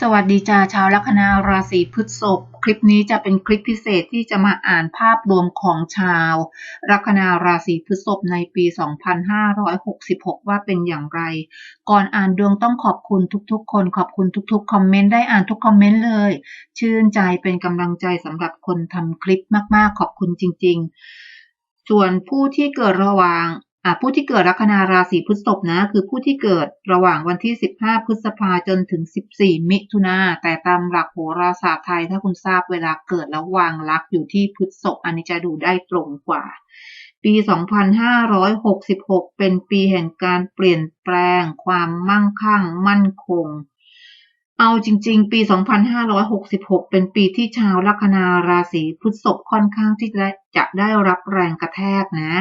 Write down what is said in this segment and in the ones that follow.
สวัสดีจ้าชาวลัคนาราศีพฤษภคลิปนี้จะเป็นคลิปพิเศษที่จะมาอ่านภาพรวมของชาวลัคนาราศีพฤษภในปี 2566 ว่าเป็นอย่างไร ก่อนอ่านดวงต้องขอบคุณทุกๆ คนขอบคุณทุกๆ คอมเมนต์ได้อ่านทุกคอมเมนต์เลย ชื่นใจเป็นกำลังใจสำหรับคนทำคลิปมากๆ ขอบคุณจริง ๆ ส่วนผู้ที่เกิดระหว่าง ผู้ที่เกิดลัคนาราศีพฤษภนะ คือผู้ที่เกิดระหว่างวันที่ 15 พฤษภาจนถึง 14 มิถุนาแต่ตามหลักโหราศาสตร์ไทย ถ้าคุณทราบเวลาเกิดแล้ววางลักอยู่ที่พฤษภอันนี้จะดูได้ตรงกว่า ปี 2566 เป็นปีแห่งการเปลี่ยนแปลง ความมั่งคั่ง มั่นคงเอาจริง ๆ ปี 2566 เป็นปีที่ชาวลัคนาราศีพฤษภค่อนข้างที่จะได้รับแรงกระแทกนะ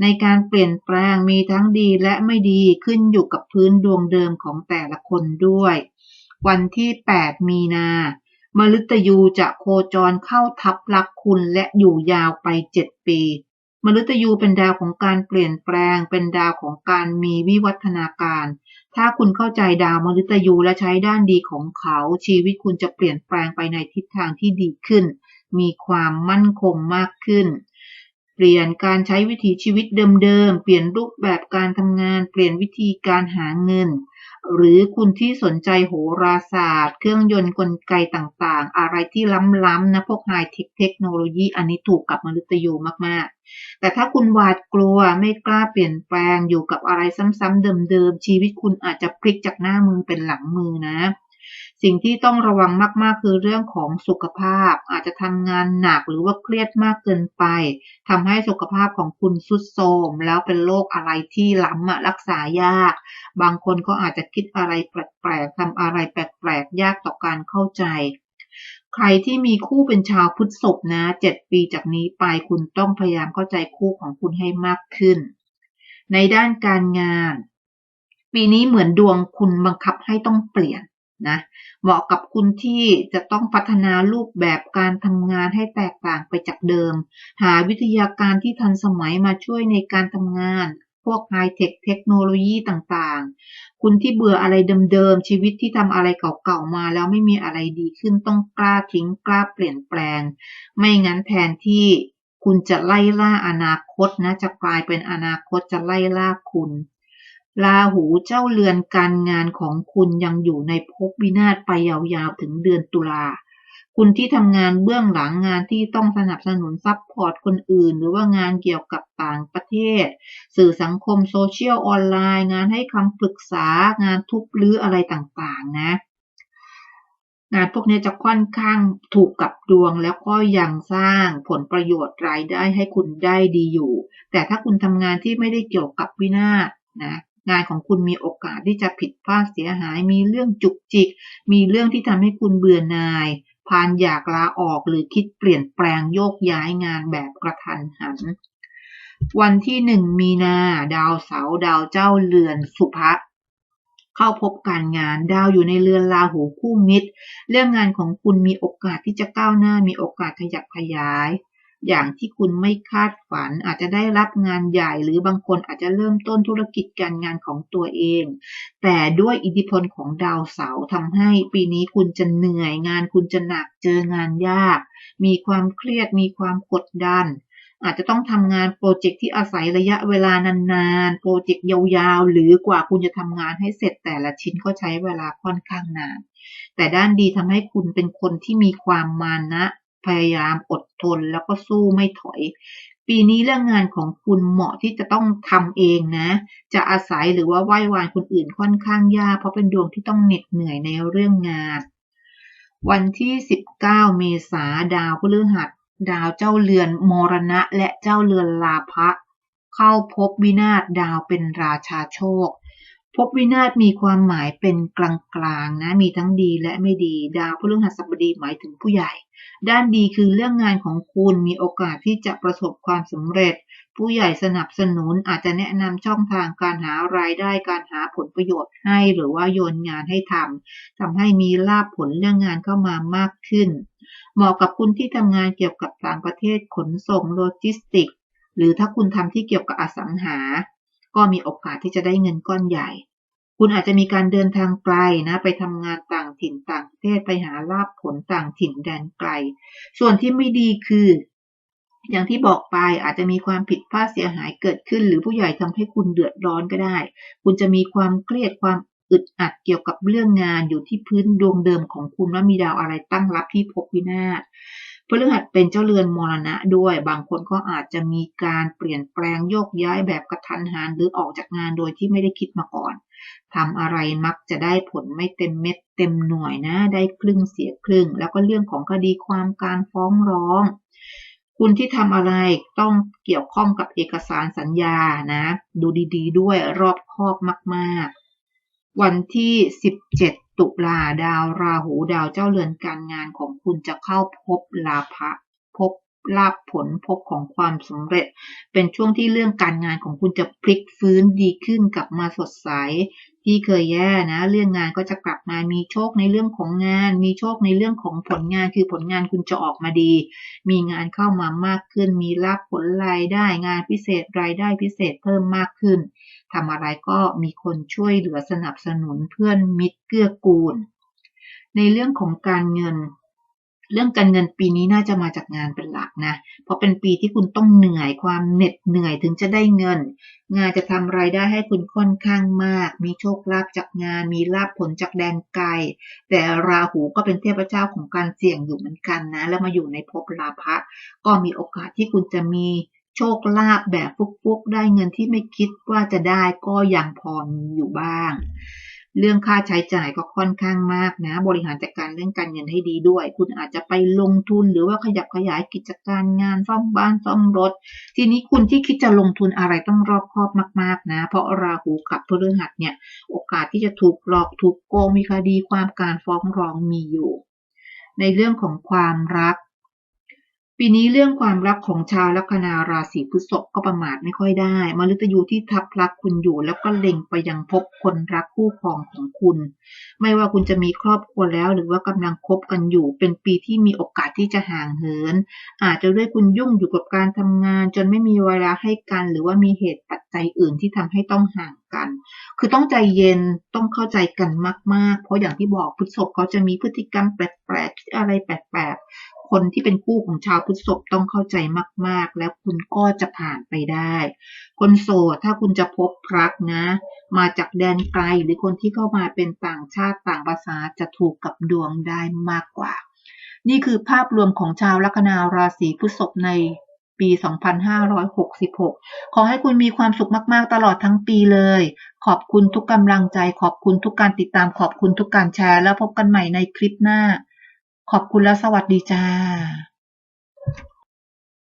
ในการเปลี่ยนแปลงมีทั้งดีและไม่ดีขึ้นอยู่กับพื้นดวงเดิมของแต่ละคนด้วย วันที่ 8 มีนามฤตยูจะโคจรเข้าทับลักคุณและอยู่ยาวไป 7 ปี มฤตยูเป็นดาวของการเปลี่ยนแปลง เป็นดาวของการมีวิวัฒนาการ ถ้าคุณเข้าใจดาวมฤตยูและใช้ด้านดีของเขา ชีวิตคุณจะเปลี่ยนแปลงไปในทิศทางที่ดีขึ้น มีความมั่นคงมากขึ้น เปลี่ยนการใช้วิถีชีวิตเดิมๆ เปลี่ยนรูปแบบการทำงาน เปลี่ยนวิธีการหาเงิน หรือคุณที่สนใจโหราศาสตร์ เครื่องยนต์กลไกต่างๆ อะไรที่ล้ำๆนะพวกไฮเทคเทคโนโลยีอันนี้ถูกกับมนุษย์ยูมากๆ แต่ถ้าคุณหวาดกลัวไม่กล้าเปลี่ยนแปลงอยู่กับอะไรซ้ำๆเดิมๆ ชีวิตคุณอาจจะพลิกจากหน้ามือเป็นหลังมือนะ สิ่งที่ต้องระวังมากๆ คือเรื่องของสุขภาพ อาจจะทำงานหนักหรือว่าเครียดมากเกินไปทำให้สุขภาพของคุณสุดโทรมแล้วเป็นโรคอะไรที่ล้ำรักษายาก บางคนก็อาจจะคิดอะไรแปลกๆทำอะไรแปลกๆ ยากต่อการเข้าใจ ใครที่มีคู่เป็นชาวพุทธศพนะเจ็ดปีจากนี้ไปคุณต้องพยายามเข้าใจคู่ของคุณให้มากขึ้น ในด้านการงาน ปีนี้เหมือนดวงคุณบังคับให้ต้องเปลี่ยน นะเหมาะกับคุณที่จะต้องพัฒนารูปแบบการทำงานให้แตกต่างไปจากเดิม หาวิทยาการที่ทันสมัยมาช่วยในการทำงาน พวกไฮเทคเทคโนโลยีต่างๆ คุณที่เบื่ออะไรเดิมๆ ชีวิตที่ทำอะไรเก่าๆมาแล้วไม่มีอะไรดีขึ้นต้องกล้าทิ้งกล้าเปลี่ยนแปลง ไม่งั้นแทนที่คุณจะไล่ล่าอนาคตนะจะกลายเป็นอนาคตจะไล่ล่าคุณ ราหูเจ้าเรือนการงานของคุณยังอยู่ในภพวินาศไปยาวๆถึงเดือนตุลาคุณที่ทำงานเบื้องหลังงานที่ต้องสนับสนุนซัพพอร์ตคนอื่น หรือว่างานเกี่ยวกับต่างประเทศ สื่อสังคมโซเชียลออนไลน์ งานให้คำปรึกษางานทุบลื้ออะไรต่างๆนะ งานพวกนี้จะค่อนข้างถูกกับดวงแล้วก็ยังสร้างผลประโยชน์รายได้ให้คุณได้ดีอยู่ แต่ถ้าคุณทำงานที่ไม่ได้เกี่ยวกับวินาศนะ งานของคุณมีโอกาสที่จะผิดพลาดเสียหาย มีเรื่องจุกจิก มีเรื่องที่ทำให้คุณเบื่อหน่ายพานอยากลาออกหรือคิดเปลี่ยนแปลงโยกย้ายงานแบบกระทันหัน วันที่หนึ่งมีนาดาวเสาดาวเจ้าเรือนสุภะเข้าพบการงานดาวอยู่ในเรือนราหูคู่มิตร เรื่องงานของคุณมีโอกาสที่จะก้าวหน้ามีโอกาสขยับขยาย อย่างที่คุณไม่คาดฝัน อาจจะได้รับงานใหญ่ หรือบางคนอาจจะเริ่มต้นธุรกิจการงานของตัวเอง แต่ด้วยอิทธิพลของดาวเสาร์ทำให้ปีนี้คุณจะเหนื่อยงาน คุณจะหนักเจองานยาก มีความเครียดมีความกดดัน อาจจะต้องทำงานโปรเจกต์ที่อาศัยระยะเวลานานๆ โปรเจกต์ยาวๆ หรือกว่าคุณจะทำงานให้เสร็จแต่ละชิ้นก็ใช้เวลาค่อนข้างนานแต่ด้านดีทำให้คุณเป็นคนที่มีความมานะ พยายามอดทนแล้วก็สู้ไม่ถอย ปีนี้เรื่องงานของคุณเหมาะที่จะต้องทำเองนะ จะอาศัยหรือว่าไหว้วานคนอื่นค่อนข้างยาก เพราะเป็นดวงที่ต้องเหน็ดเหนื่อยในเรื่องงาน วันที่ 19 เมษาดาวพฤหัสดาวเจ้าเรือนมรณะและเจ้าเรือนลาภะเข้าพบวินาศดาวเป็นราชาโชค พบวินาศมีความหมายเป็นกลางๆนะ มีทั้งดีและไม่ดี ดาวพฤหัสบดีหมายถึงผู้ใหญ่ ด้านดีคือเรื่องงานของคุณมีโอกาสที่จะประสบความสำเร็จ ผู้ใหญ่สนับสนุนอาจจะแนะนำช่องทางการหารายได้การหาผลประโยชน์ให้หรือว่าโยนงานให้ทำทำให้มีลาบผลเรื่องงานเข้ามามากขึ้น เหมาะกับคุณที่ทำงานเกี่ยวกับต่างประเทศขนส่งโลจิสติก หรือถ้าคุณทำที่เกี่ยวกับอสังหา ก็มีโอกาสที่จะได้เงินก้อนใหญ่ คุณอาจจะมีการเดินทางไกลนะ ไปทำงานต่างถิ่นต่างประเทศไปหาลาบผลต่างถิ่นแดนไกล ส่วนที่ไม่ดีคือ อย่างที่บอกไปอาจจะมีความผิดพลาดเสียหายเกิดขึ้น หรือผู้ใหญ่ทำให้คุณเดือดร้อนก็ได้ คุณจะมีความเครียดความอึดอัดเกี่ยวกับเรื่องงานอยู่ที่พื้นดวงเดิมของคุณว่ามีดาวอะไรตั้งรับที่ภพวินาศ พฤหัสเป็นเจ้าเรือนมรณะด้วย บางคนก็อาจจะมีการเปลี่ยนแปลงโยกย้ายแบบกระทันหันหรือออกจากงานโดยที่ไม่ได้คิดมาก่อนทำอะไรมักจะได้ผลไม่เต็มเม็ดเต็มหน่วยนะ ได้ครึ่งเสียครึ่ง แล้วก็เรื่องของคดีความการฟ้องร้อง คุณที่ทำอะไรต้องเกี่ยวข้องกับเอกสารสัญญานะ ดูดี ๆด้วยรอบคอบมาก ๆ วันที่ 17 ตุลาดาวราหูดาวเจ้าเรือนการงานของคุณจะเข้าพบลาภะพบลาภผลพบของความสำเร็จ เป็นช่วงที่เรื่องการงานของคุณจะพลิกฟื้นดีขึ้นกลับมาสดใส ที่เคยแย่นะ เรื่องงานก็จะกลับมามีโชคในเรื่องของงาน มีโชคในเรื่องของผลงานคือผลงานคุณจะออกมาดี มีงานเข้ามามากขึ้น มีรับผลรายได้งานพิเศษรายได้พิเศษเพิ่มมากขึ้นทำอะไรก็มีคนช่วยเหลือสนับสนุนเพื่อนมิตรเกื้อกูล ในเรื่องของการเงิน เรื่องการเงินปีนี้น่าจะมาจากงานเป็นหลักนะ เพราะเป็นปีที่คุณต้องเหนื่อยความเหน็ดเหนื่อยถึงจะได้เงิน งานจะทำรายได้ให้คุณค่อนข้างมาก มีโชคลาภจากงาน มีลาภผลจากแดนไกล แต่ราหูก็เป็นเทพเจ้าของการเสี่ยงอยู่เหมือนกันนะ แล้วมาอยู่ในภพลาภะก็มีโอกาสที่คุณจะมีโชคลาภแบบฟุกๆ ได้เงินที่ไม่คิดว่าจะได้ก็ยังพอมีอยู่บ้าง เรื่องค่าใช้จ่ายก็ค่อนข้างมากนะ บริหารจัดการเรื่องการเงินให้ดีด้วย คุณอาจจะไปลงทุนหรือว่าขยับขยายกิจการงานซ่อมบ้านซ่อมรถ ทีนี้คุณที่คิดจะลงทุนอะไรต้องรอบคอบมากๆนะ เพราะราหูกับพฤหัสเนี่ย โอกาสที่จะถูกหลอกถูกโกงมีคดีความการฟ้องร้องมีอยู่ ในเรื่องของความรัก ปีนี้เรื่องความรักของชาวลัคนาราศีพฤษภก็ประมาทไม่ค่อยได้มฤตยูที่ทับรักคุณอยู่ แล้วก็เล็งไปยังพบคนรักคู่ครองของคุณ ไม่ว่าคุณจะมีครอบครัวแล้ว หรือว่ากำลังคบกันอยู่ เป็นปีที่มีโอกาสที่จะห่างเหิน อาจจะด้วยคุณยุ่งอยู่กับการทำงาน จนไม่มีเวลาให้กัน หรือว่ามีเหตุปัจจัยอื่นที่ทำให้ต้องห่างกัน คือต้องใจเย็นต้องเข้าใจกันมาก ๆ เพราะอย่างที่บอกพฤษภเขาจะมีพฤติกรรมแปลกๆอะไรแปลกๆ คนที่เป็นคู่ของชาวพฤษภต้องเข้าใจมาก ๆ แล้วคุณก็จะผ่านไปได้ คนโสดถ้าคุณจะพบรักนะ มาจากแดนไกลหรือคนที่เข้ามาเป็นต่างชาติต่างภาษาจะถูกกับดวงได้มากกว่า นี่คือภาพรวมของชาวลัคนาราศีพฤษภในปี 2566 ขอให้คุณมีความสุขมาก ๆ ตลอดทั้งปีเลย ขอบคุณทุกกำลังใจ ขอบคุณทุกการติดตาม ขอบคุณทุกการแชร์ แล้วพบกันใหม่ในคลิปหน้า ขอบคุณและสวัสดีจ้า